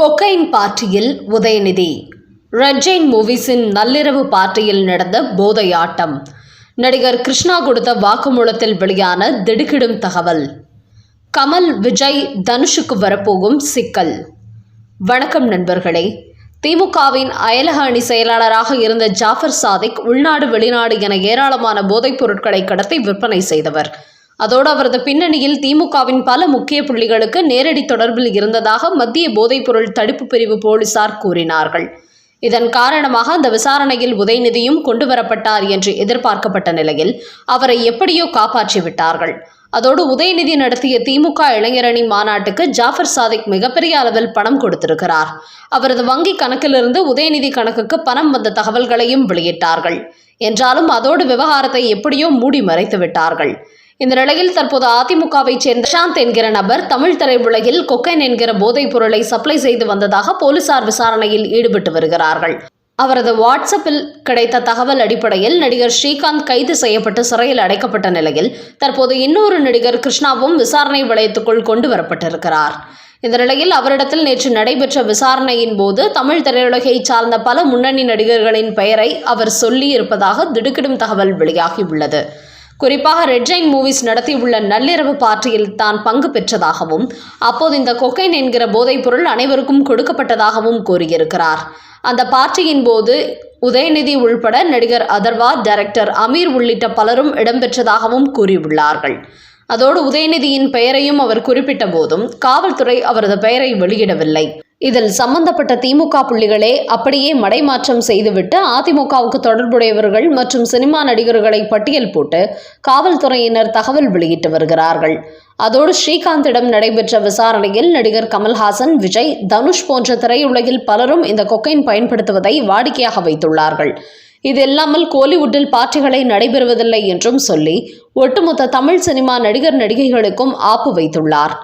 Cocaine பார்ட்டியில் உதயநிதி. ரெட்ஜைன் மூவிஸின் நள்ளிரவு பார்ட்டியில் நடந்த போதையாட்டம். நடிகர் கிருஷ்ணா கொடுத்த வாக்குமூலத்தில் வெளியான திடுக்கிடும் தகவல். கமல் விஜய் தனுஷுக்கு வரப்போகும் சிக்கல். வணக்கம் நண்பர்களே. திமுகவின் அயலக அணி செயலாளராக இருந்த ஜாஃபர் சாதிக் உள்நாடு வெளிநாடு என ஏராளமான போதைப் பொருட்களை கடத்தி விற்பனை செய்தவர். அதோடு அவரது பின்னணியில் திமுகவின் பல முக்கிய புள்ளிகளுக்கு நேரடி தொடர்பில் இருந்ததாக மத்திய போதைப்பொருள் தடுப்பு பிரிவு போலீசார் கூறினார்கள். இதன் காரணமாக அந்த விசாரணையில் உதயநிதியும் கொண்டு வரப்பட்டார் என்று எதிர்பார்க்கப்பட்ட நிலையில் அவரை எப்படியோ காப்பாற்றி விட்டார்கள் அதோடு உதயநிதி நடத்திய திமுக இளைஞரணி மாநாட்டுக்கு ஜாஃபர் சாதிக் மிகப்பெரிய அளவில் பணம் கொடுத்திருக்கிறார். அவரது வங்கி கணக்கிலிருந்து உதயநிதி கணக்குக்கு பணம் வந்த தகவல்களையும் வெளியிட்டார்கள். என்றாலும் அதோடு விவகாரத்தை எப்படியோ மூடி மறைத்து விட்டார்கள் இந்த நிலையில் தற்போது அதிமுகவைச் சேர்ந்த சாந்த் என்கிற நபர் தமிழ் திரையுலகில் கொக்கைன் என்கிற போதைப் பொருளை சப்ளை செய்து வந்ததாக போலீசார் விசாரணையில் ஈடுபட்டு வருகிறார்கள். அவரது வாட்ஸ்அப்பில் கிடைத்த தகவல் அடிப்படையில் நடிகர் ஸ்ரீகாந்த் கைது செய்யப்பட்டு சிறையில் அடைக்கப்பட்ட நிலையில் தற்போது இன்னொரு நடிகர் கிருஷ்ணாவும் விசாரணை வளையத்துக்குள் கொண்டு வரப்பட்டிருக்கிறார். இந்த நிலையில் அவரிடத்தில் நேற்று நடைபெற்ற விசாரணையின் போது தமிழ் திரையுலகை சார்ந்த பல முன்னணி நடிகர்களின் பெயரை அவர் சொல்லி இருப்பதாக திடுக்கிடும் தகவல் வெளியாகியுள்ளது. குறிப்பாக ரெட்ஜைன் மூவிஸ் நடத்தியுள்ள நள்ளிரவு பார்ட்டியில் தான் பங்கு பெற்றதாகவும் அப்போது இந்த கொக்கைன் என்கிற போதைப்பொருள் அனைவருக்கும் கொடுக்கப்பட்டதாகவும் கூறியிருக்கிறார். அந்த பார்ட்டியின் போது உதயநிதி உள்பட நடிகர் அதர்வா டைரக்டர் அமீர் உள்ளிட்ட பலரும் இடம்பெற்றதாகவும் கூறியுள்ளார்கள். அதோடு உதயநிதியின் பெயரையும் அவர் குறிப்பிட்ட போதும் காவல்துறை அவரது பெயரை வெளியிடவில்லை. இதில் சம்பந்தப்பட்ட திமுக புள்ளிகளே அப்படியே மடைமாற்றம் செய்துவிட்டு அதிமுகவுக்கு தொடர்புடையவர்கள் மற்றும் சினிமா நடிகர்களை பட்டியல் போட்டு காவல்துறையினர் தகவல் வெளியிட்டு வருகிறார்கள். அதோடு ஸ்ரீகாந்திடம் நடைபெற்ற விசாரணையில் நடிகர் கமல்ஹாசன் விஜய் தனுஷ் போன்ற திரையுலகில் பலரும் இந்த கொக்கைன் பயன்படுத்துவதை வாடிக்கையாக வைத்துள்ளார்கள். இது இல்லாமல் கோலிவுட்டில் பார்ட்டிகளை நடைபெறுவதில்லை என்றும் சொல்லி ஒட்டுமொத்த தமிழ் சினிமா நடிகர் நடிகைகளுக்கும் ஆப்பு வைத்துள்ளார்.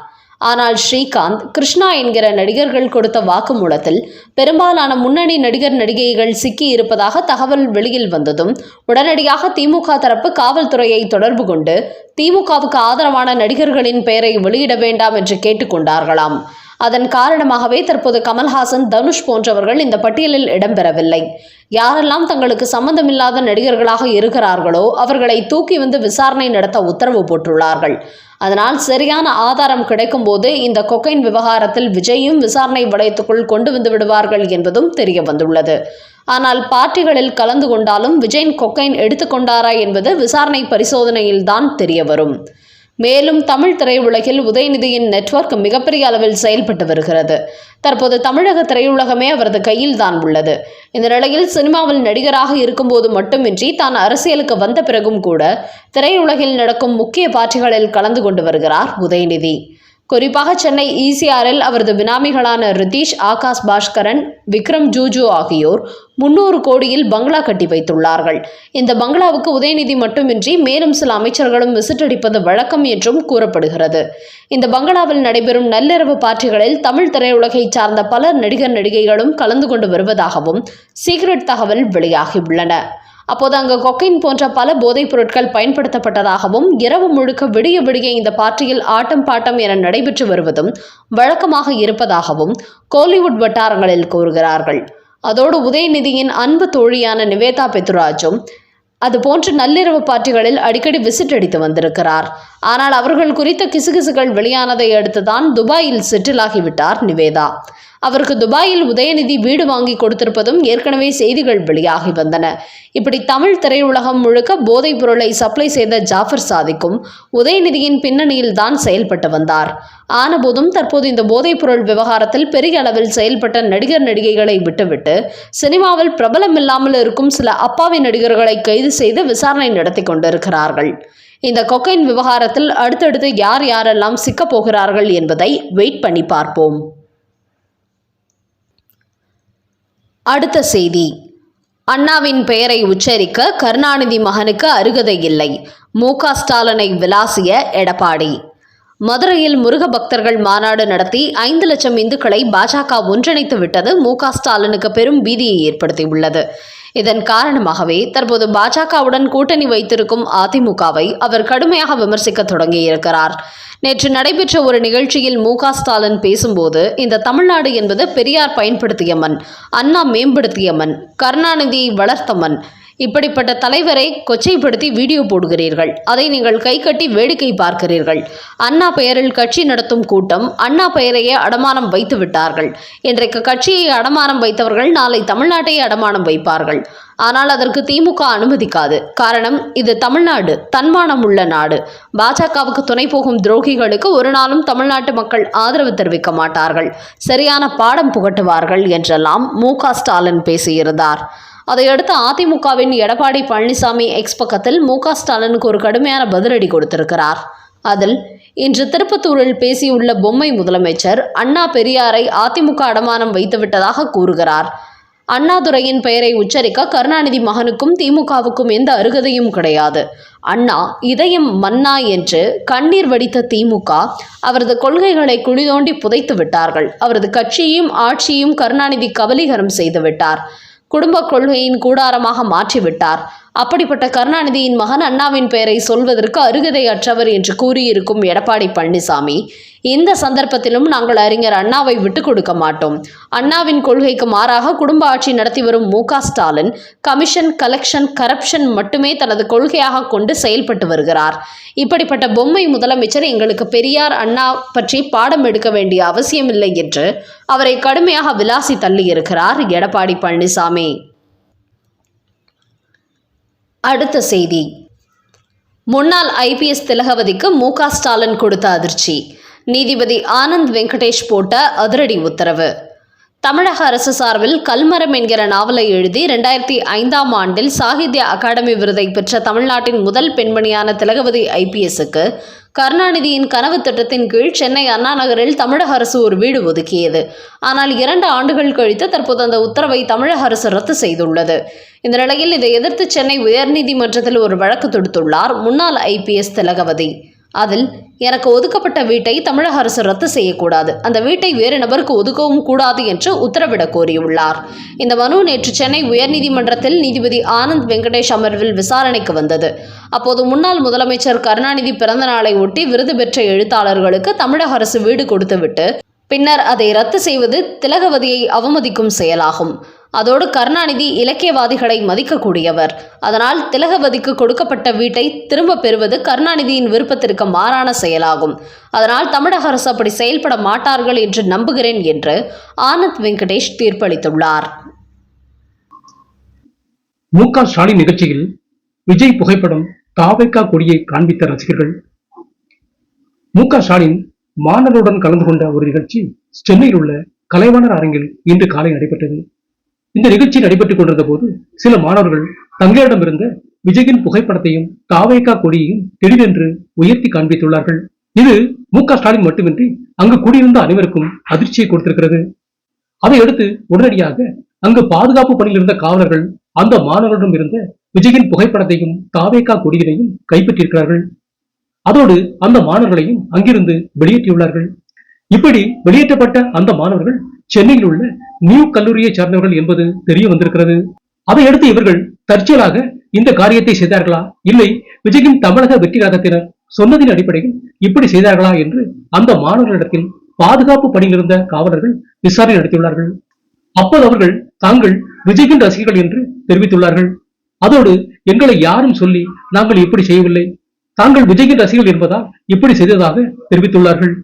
ஆனால் ஸ்ரீகாந்த் கிருஷ்ணா என்கிற நடிகர்கள் கொடுத்த வாக்குமூலத்தில் பெரும்பாலான முன்னணி நடிகர் நடிகைகள் சிக்கி இருப்பதாக தகவல் வெளியில் வந்ததும் உடனடியாக திமுக தரப்பு காவல்துறையை தொடர்பு கொண்டு திமுகவுக்கு ஆதரவான நடிகர்களின் பெயரை வெளியிட வேண்டாம் என்று கேட்டுக்கொண்டார்களாம். அதன் காரணமாகவே தற்போது கமல்ஹாசன் தனுஷ் போன்றவர்கள் இந்த பட்டியலில் இடம்பெறவில்லை. யாரெல்லாம் தங்களுக்கு சம்பந்தமில்லாத நடிகர்களாக இருக்கிறார்களோ அவர்களை தூக்கி வந்து விசாரணை நடத்த உத்தரவு போட்டுள்ளார்கள். அதனால் சரியான ஆதாரம் கிடைக்கும் போது இந்த கொக்கைன் விவகாரத்தில் விஜயும் விசாரணை வளையத்துக்குள் கொண்டு வந்து விடுவார்கள் என்பதும் தெரிய வந்துள்ளது. ஆனால் பார்ட்டிகளில் கலந்து கொண்டாலும் விஜயன் கொக்கைன் எடுத்துக்கொண்டாரா என்பது விசாரணை பரிசோதனையில்தான் தெரிய வரும். மேலும் தமிழ் திரையுலகில் உதயநிதியின் நெட்வொர்க் மிகப்பெரிய அளவில் செயல்பட்டு வருகிறது. தற்போது தமிழக திரையுலகமே அவரது கையில் தான் உள்ளது. இந்த நிலையில் சினிமாவில் நடிகராக இருக்கும்போது மட்டுமின்றி தான் அரசியலுக்கு வந்த பிறகும் கூட திரையுலகில் நடக்கும் முக்கிய பார்ட்டிகளில் கலந்து கொண்டு வருகிறார் உதயநிதி. குறிப்பாக சென்னை ஈசிஆரில் அவரது பினாமிகளான ரிதீஷ் ஆகாஷ் பாஸ்கரன் விக்ரம் ஜூஜு ஆகியோர் முன்னூறு கோடியில் பங்களா கட்டி வைத்துள்ளார்கள். இந்த பங்களாவுக்கு உதயநிதி மட்டுமின்றி மேலும் சில அமைச்சர்களும் விசிட் அடிப்பது வழக்கம் என்றும் கூறப்படுகிறது. இந்த பங்களாவில் நடைபெறும் நள்ளிரவு பார்ட்டிகளில் தமிழ் திரையுலகை சார்ந்த பல நடிகர் நடிகைகளும் கலந்து கொண்டு வருவதாகவும் சீக்ரெட் தகவல் வெளியாகியுள்ளன. அப்போது அங்கு கொக்கைன் போன்ற பல போதைப் பொருட்கள் பயன்படுத்தப்பட்டதாகவும் இரவு முழுக்க விடிய விடிய இந்த பார்ட்டியில் ஆட்டம் பாட்டம் என நடைபெற்று வருவதும் வழக்கமாக இருப்பதாகவும் கோலிவுட் வட்டாரங்களில் கூறுகிறார்கள். அதோடு உதயநிதியின் அன்பு தோழியான நிவேதா பெத்துராஜும் அதுபோன்று நள்ளிரவு பார்ட்டிகளில் அடிக்கடி விசிட் அடித்து வந்திருக்கிறார். ஆனால் அவர்கள் குறித்த கிசுகிசுகள் வெளியானதை அடுத்துதான் துபாயில் செட்டிலாகிவிட்டார் நிவேதா. அவருக்கு துபாயில் உதயநிதி வீடு வாங்கி கொடுத்திருப்பதும் ஏற்கனவே செய்திகள் வெளியாகி வந்தன. இப்படி தமிழ் திரையுலகம் முழுக்க போதைப் பொருளை சப்ளை செய்த ஜாஃபர் சாதிக்கும் உதயநிதியின் பின்னணியில் தான் செயல்பட்டு வந்தார். ஆனபோதும் தற்போது இந்த போதைப் பொருள் விவகாரத்தில் பெரிய அளவில் செயல்பட்ட நடிகர் நடிகைகளை விட்டுவிட்டு சினிமாவில் பிரபலம் இல்லாமல் இருக்கும் சில அப்பாவி நடிகர்களை கைது செய்து விசாரணை நடத்தி கொண்டிருக்கிறார்கள். இந்த கொக்கைன் விவகாரத்தில் அடுத்தடுத்து யார் யாரெல்லாம் சிக்கப் போகிறார்கள் என்பதை வெயிட் பண்ணி பார்ப்போம். அடுத்த செய்தி. அண்ணாவின் பெயரை உச்சரிக்க கருணாநிதி மகனுக்கு அருகதை இல்லை. மு. க. ஸ்டாலினை விளாசிய எடப்பாடி. மதுரையில் முருக பக்தர்கள் மாநாடு நடத்தி ஐந்து லட்சம் இந்துக்களை பாஜக ஒன்றிணைத்து விட்டது மு. க. ஸ்டாலினுக்கு பெரும் பீதியை ஏற்படுத்தியுள்ளது. இதன் காரணமாகவே தற்போது பாஜகவுடன் கூட்டணி வைத்திருக்கும் அதிமுகவை அவர் கடுமையாக விமர்சிக்க தொடங்கியிருக்கிறார். நேற்று நடைபெற்ற ஒரு நிகழ்ச்சியில் மு ஸ்டாலின் பேசும்போது இந்த தமிழ்நாடு என்பது பெரியார் பயன்படுத்திய மண் அண்ணா மேம்படுத்திய மண் கருணாநிதியை வளர்த்த மண் இப்படிப்பட்ட தலைவரை கொச்சைப்படுத்தி வீடியோ போடுகிறீர்கள். அதை நீங்கள் கைகட்டி வேடிக்கை பார்க்கிறீர்கள். அண்ணா பெயரில் கட்சி நடத்தும் கூட்டம் அண்ணா பெயரையே அடமானம் வைத்து விட்டார்கள். இன்றைக்கு கட்சியை அடமானம் வைத்தவர்கள் நாளை தமிழ்நாட்டையே அடமானம் வைப்பார்கள். ஆனால் அதற்கு திமுக அனுமதிக்காது. காரணம் இது தமிழ்நாடு தன்மானம் உள்ள நாடு. பாஜகவுக்கு துணை போகும் துரோகிகளுக்கு ஒரு நாளும் தமிழ்நாட்டு மக்கள் ஆதரவு தெரிவிக்க மாட்டார்கள். சரியான பாடம் புகட்டுவார்கள் என்றெல்லாம் மு ஸ்டாலின் பேசியிருந்தார். அதையடுத்து அதிமுகவின் எடப்பாடி பழனிசாமி எக்ஸ் பக்கத்தில் மு க ஸ்டாலினுக்கு ஒரு கடுமையான பதிலடி கொடுத்திருக்கிறார். அதில் இன்று திருப்பத்தூரில் பேசியுள்ள பொம்மை முதலமைச்சர் அண்ணா பெரியாரை அதிமுக அடமானம் வைத்துவிட்டதாக கூறுகிறார். அண்ணாதுரையின் பெயரை உச்சரிக்க கருணாநிதி மகனுக்கும் திமுகவுக்கும் எந்த அருகதையும் கிடையாது. அண்ணா இதயம் மன்னா என்று கண்ணீர் வடித்த திமுக அவரது கொள்கைகளை குழிதோண்டி புதைத்து விட்டார்கள். அவரது கட்சியையும் ஆட்சியையும் கருணாநிதி கபலீகரம் செய்துவிட்டார் குடும்ப கொள்கையின் கூடாரமாக மாற்றிவிட்டார். அப்படிப்பட்ட கருணாநிதியின் மகன் அண்ணாவின் பெயரை சொல்வதற்கு அருகதை அற்றவர் என்று கூறியிருக்கும் எடப்பாடி பழனிசாமி. இந்த சந்தர்ப்பத்திலும் நாங்கள் அறிஞர் அண்ணாவை விட்டுக் கொடுக்க மாட்டோம். அண்ணாவின் கொள்கைக்கு மாறாக குடும்ப ஆட்சி நடத்தி வரும் மு. ஸ்டாலின் கமிஷன் கலெக்ஷன் கரப்ஷன் மட்டுமே தனது கொள்கையாக கொண்டு செயல்பட்டு வருகிறார். இப்படிப்பட்ட பொம்மை முதலமைச்சர் எங்களுக்கு பெரியார் அண்ணா பற்றி பாடம் எடுக்க வேண்டிய அவசியமில்லை என்று அவரை கடுமையாக விலாசி தள்ளியிருக்கிறார் எடப்பாடி பழனிசாமி. அடுத்த செய்தி. முன்னாள் ஐபிஎஸ் திலகவதிக்கு மு க ஸ்டாலின் கொடுத்த அதிர்ச்சி. நீதிபதி ஆனந்த் வெங்கடேஷ் போட்ட அதிரடி உத்தரவு. தமிழக அரசு சார்பில் கல்மரம் என்கிற நாவலை எழுதி ரெண்டாயிரத்தி ஐந்தாம் ஆண்டில் சாகித்ய அகாடமி விருதை பெற்ற தமிழ்நாட்டின் முதல் பெண்மணியான திலகவதி ஐபிஎஸ்க்கு கருணாநிதியின் கனவு திட்டத்தின் கீழ் சென்னை அண்ணா நகரில் தமிழக அரசு ஒரு வீடு ஒதுக்கியது. ஆனால் இரண்டு ஆண்டுகள் கழித்து தற்போது அந்த உத்தரவை தமிழக அரசு ரத்து செய்துள்ளது. இந்த நிலையில் இதை எதிர்த்து சென்னை உயர்நீதிமன்றத்தில் ஒரு வழக்கு தொடுத்துள்ளார் முன்னாள் ஐபிஎஸ் திலகவதி. அதில் எனக்கு ஒதுக்கப்பட்ட வீட்டை தமிழக அரசு ரத்து செய்யக்கூடாது. அந்த வீட்டை வேறு நபருக்கு ஒதுக்கவும் கூடாது என்று உத்தரவிடக் கோரியுள்ளார். இந்த மனு நேற்று சென்னை உயர்நீதிமன்றத்தில் நீதிபதி ஆனந்த் வெங்கடேஷ் அமர்வில் விசாரணைக்கு வந்தது. அப்போது முன்னாள் முதலமைச்சர் கருணாநிதி பிறந்த நாளை ஒட்டி விருது பெற்ற எழுத்தாளர்களுக்கு தமிழக அரசு வீடு கொடுத்துவிட்டு பின்னர் அதை ரத்து செய்வது திலகவதியை அவமதிக்கும் செயலாகும். அதோடு கருணாநிதி இலக்கியவாதிகளை மதிக்கக்கூடியவர். அதனால் திலகவதிக்கு கொடுக்கப்பட்ட வீட்டை திரும்ப பெறுவது கருணாநிதியின் விருப்பத்திற்கு மாறான செயலாகும். அதனால் தமிழக அரசு அப்படி செயல்பட மாட்டார்கள் என்று நம்புகிறேன் என்று ஆனந்த் வெங்கடேஷ் தீர்ப்பளித்துள்ளார். மு க ஸ்டாலின் நிகழ்ச்சியில் விஜய் புகைப்படம் தாவைக்கா கொடியை காண்பித்த ரசிகர்கள். மு க ஸ்டாலின் மாணவருடன் கலந்து கொண்ட ஒரு நிகழ்ச்சி சென்னையில் உள்ள கலைவாணர் அரங்கில் இன்று காலை நடைபெற்றது. இந்த நிகழ்ச்சி நடைபெற்றுக் கொண்டிருந்த போது சில மாணவர்கள் தங்களிடமிருந்த விஜயின் புகைப்படத்தையும் தாவைக்கா கொடியையும் திடீரென்று உயர்த்தி காண்பித்துள்ளார்கள். இது மு க ஸ்டாலின் மட்டுமின்றி அங்கு கூடியிருந்த அனைவருக்கும் அதிர்ச்சியை கொடுத்திருக்கிறது. அதையடுத்து உடனடியாக அங்கு பாதுகாப்பு பணியில் இருந்த காவலர்கள் அந்த மாணவர்களிடம் இருந்த விஜயின் புகைப்படத்தையும் தாவேக்கா கொடியினையும் கைப்பற்றியிருக்கிறார்கள். அதோடு அந்த மாணவர்களையும் அங்கிருந்து வெளியேற்றியுள்ளார்கள். இப்படி வெளியேற்றப்பட்ட அந்த மாணவர்கள் சென்னையில் உள்ள நியூ கல்லூரியை சார்ந்தவர்கள் என்பது தெரிய வந்திருக்கிறது. அதையடுத்து இவர்கள் தற்செயலாக இந்த காரியத்தை செய்தார்களா? இல்லை விஜயின் தமிழக வெற்றிகாரத்தினர் சொன்னதின் அடிப்படையில் இப்படி செய்தார்களா என்று அந்த மாணவர்களிடத்தில் பாதுகாப்பு பணியில் இருந்த காவலர்கள் விசாரணை நடத்தியுள்ளார்கள். அப்போது அவர்கள் தாங்கள் விஜயின் ரசிகர்கள் என்று தெரிவித்துள்ளார்கள். அதோடு எங்களை யாரும் சொல்லி நாங்கள் இப்படி செய்யவில்லை. தாங்கள் விஜயின் ரசிகர்கள் என்பதால் இப்படி செய்ததாக தெரிவித்துள்ளார்கள்.